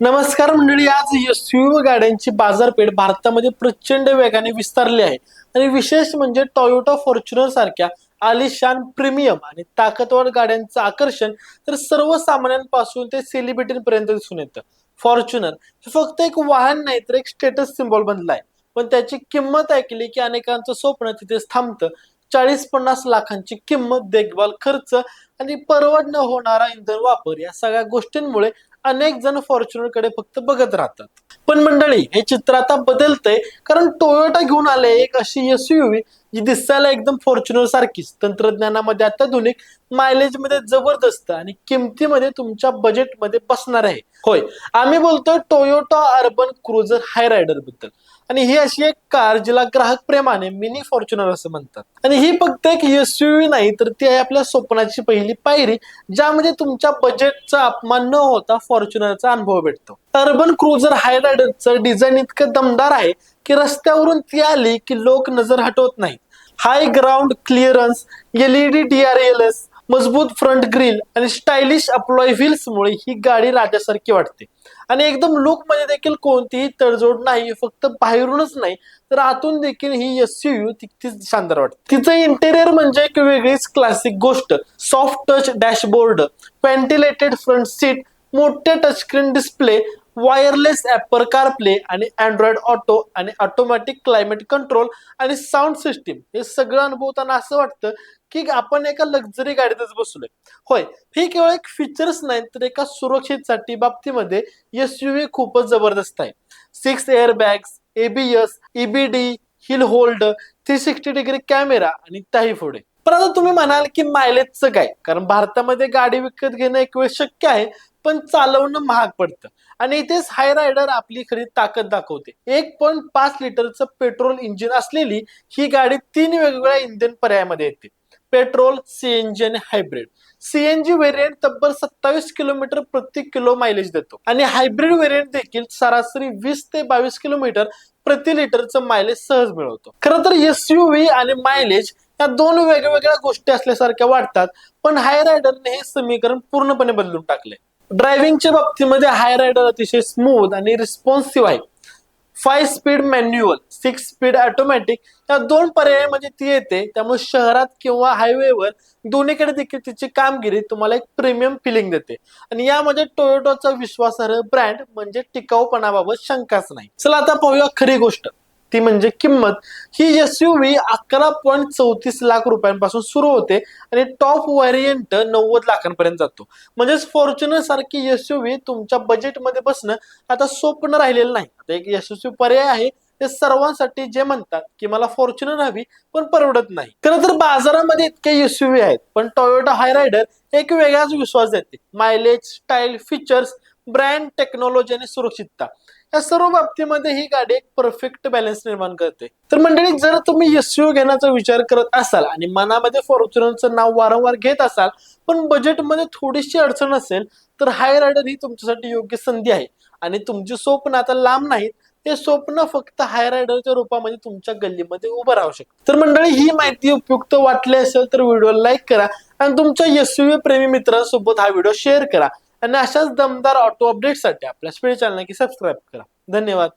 नमस्कार मंडळी आज यशस्वी गाड्यांची बाजारपेठ भारतामध्ये प्रचंड वेगाने विस्तारली आहे. आणि विशेष म्हणजे टोयोटा फॉर्च्युनर सारख्या आलिशान प्रीमियम आणि ताकदवर गाड्यांचं आकर्षण तर सर्वसामान्यांपासून ते सेलिब्रिटींपर्यंत दिसून येतं. फॉर्च्युनर हे फक्त एक वाहन नाही तर एक स्टेटस सिम्बॉल बनला आहे. पण त्याची किंमत ऐकली की अनेकांचं स्वप्न तिथेच थांबतं. चाळीस पन्नास लाखांची किंमत देखभाल खर्च आणि परवड न होणारा इंधन वापर या सगळ्या गोष्टींमुळे अनेक जण फॉर्च्युनरकडे फक्त बघत राहतात. पण मंडळी हे चित्र आता बदलतंय कारण टोयोटा घेऊन आले एक अशी एसयूव्ही जी दिसायला एकदम फॉर्च्युनर सारखीच. तंत्रज्ञानामध्ये अत्याधुनिक मायलेजमध्ये जबरदस्त आणि किमतीमध्ये तुमच्या बजेटमध्ये बसणार आहे. होय आम्ही बोलतोय टोयोटा अर्बन क्रुझर हाय रायडरबद्दल. आणि ही अशी एक कार जिला ग्राहक प्रेमाने मिनी फॉर्च्युनर असं म्हणतात. आणि ही फक्त एक एसयूव्ही नाही तर ती आहे आपल्या स्वप्नाची पहिली पायरी ज्यामध्ये तुमच्या बजेटचा अपमान न होता फॉर्च्युनरचा अनुभव भेटतो. अर्बन क्रुझर हायरायडरचं डिझाईन इतकं दमदार आहे की रस्त्यावरून ती आली की लोक नजर हटवत नाहीत. High ground clearance LED DRLs मजबूत फ्रंट ग्रिल आणि स्टायलिश अप्लॉय व्हील्स मुळे ही गाडी राजासारखी वाटते. आणि एकदम लुकमध्ये देखील कोणतीही तडजोड नाही फक्त बाहेरूनच नाही तर आतून देखील ही एसयूव्ही तितकीच शानदार वाटते. तिचं इंटेरियर म्हणजे एक वेगळीच क्लासिक गोष्ट soft touch dashboard ventilated front seat मोठे touchscreen display wireless Apple CarPlay आणि अँड्रॉइड ऑटो आणि ऑटोमॅटिक क्लायमेट कंट्रोल आणि साऊंड सिस्टीम हे सगळं अनुभवताना असं वाटतं की आपण एका लक्झरी गाडीतच बसलोय. होय हे केवळ एक फीचर्स नाही तर एका सुरक्षेसाठी बाबतीमध्ये एसयूव्ही खूपच जबरदस्त आहे. Six air bags ABS EBD hill hold three sixty degree camera आणि त्याही पुढे. पण आता तुम्ही म्हणाल की मायलेजचं काय? कारण भारतामध्ये गाडी विकत घेणं एक वेळ शक्य आहे पण चालवणं महाग पडतं. आणि इथेच हाय रायडर आपली खरी ताकद दाखवते. एक पॉईंट पाच लिटरचं पेट्रोल इंजिन असलेली ही गाडी तीन वेगवेगळ्या इंधन पर्यायामध्ये येते. पेट्रोल सीएनजी आणि हायब्रिड सीएनजी व्हेरियंट तब्बल सत्तावीस किलोमीटर प्रति किलो मायलेज देतो. आणि हायब्रिड व्हेरियंट देखील सरासरी वीस ते बावीस किलोमीटर प्रति लिटरचं मायलेज सहज मिळवतो. खरं तर एसयूव्ही आणि मायलेज या दोन वेगवेगळ्या गोष्टी असल्यासारख्या वाटतात पण हाय रायडरने हे समीकरण पूर्णपणे बदलून टाकले ड्रायव्हिंगच्या बाबतीमध्ये हाय रायडर अतिशय स्मूथ आणि रिस्पॉन्सिव्ह आहे. Five speed manual six speed automatic या दोन पर्यायामध्ये म्हणजे ती येते. त्यामुळे शहरात किंवा हायवेवर दोन्हीकडे देखील तिची कामगिरी तुम्हाला एक प्रीमियम फिलिंग देते. आणि यामध्ये टोयोटोचा विश्वासार्ह ब्रँड म्हणजे टिकाऊपणाबाबत शंकाच नाही. चला आता पाहूया खरी गोष्ट. ती म्हणजे किंमत. ही एसयूव्ही अकरा पॉईंट चौतीस लाख रुपयांपासून सुरू होते आणि टॉप व्हेरियंट नव्वद लाखांपर्यंत जातो. म्हणजेच फॉर्च्युनर सारखी एसयूव्ही तुमच्या बजेटमध्ये बसणं आता स्वप्न राहिलेलं नाही. आता एक यशस्वी पर्याय आहे ते सर्वांसाठी जे म्हणतात की मला फॉर्च्युनर हवी पण परवडत नाही. खरं तर बाजारामध्ये इतके एसयूव्ही आहेत पण टोयोटा हाय रायडर एक वेगळाच विश्वास देते. Mileage style features brand technology आणि सुरक्षितता. या सर्व बाबतीमध्ये ही गाडी एक परफेक्ट बॅलन्स निर्माण करते. तर मंडळी जर तुम्ही एसयू घेण्याचा विचार करत असाल आणि मनामध्ये फॉर्च्युनरचं नाव वारंवार घेत असाल पण बजेटमध्ये थोडीशी अडचण असेल तर हाय रायडर ही तुमच्यासाठी योग्य संधी आहे. आणि तुमची स्वप्न आता लांब नाहीत हे स्वप्न फक्त हाय रायडरच्या रूपामध्ये तुमच्या गल्लीमध्ये उभं राहू शकतं. तर मंडळी ही माहिती उपयुक्त वाटली असेल तर व्हिडिओ लाईक करा आणि तुमच्या यशस्वी प्रेमी मित्रांसोबत हा व्हिडिओ शेअर करा. आणि अशाच दमदार ऑटो अपडेटसाठी आपल्या स्पीड चॅनल की सबस्क्राईब करा. धन्यवाद.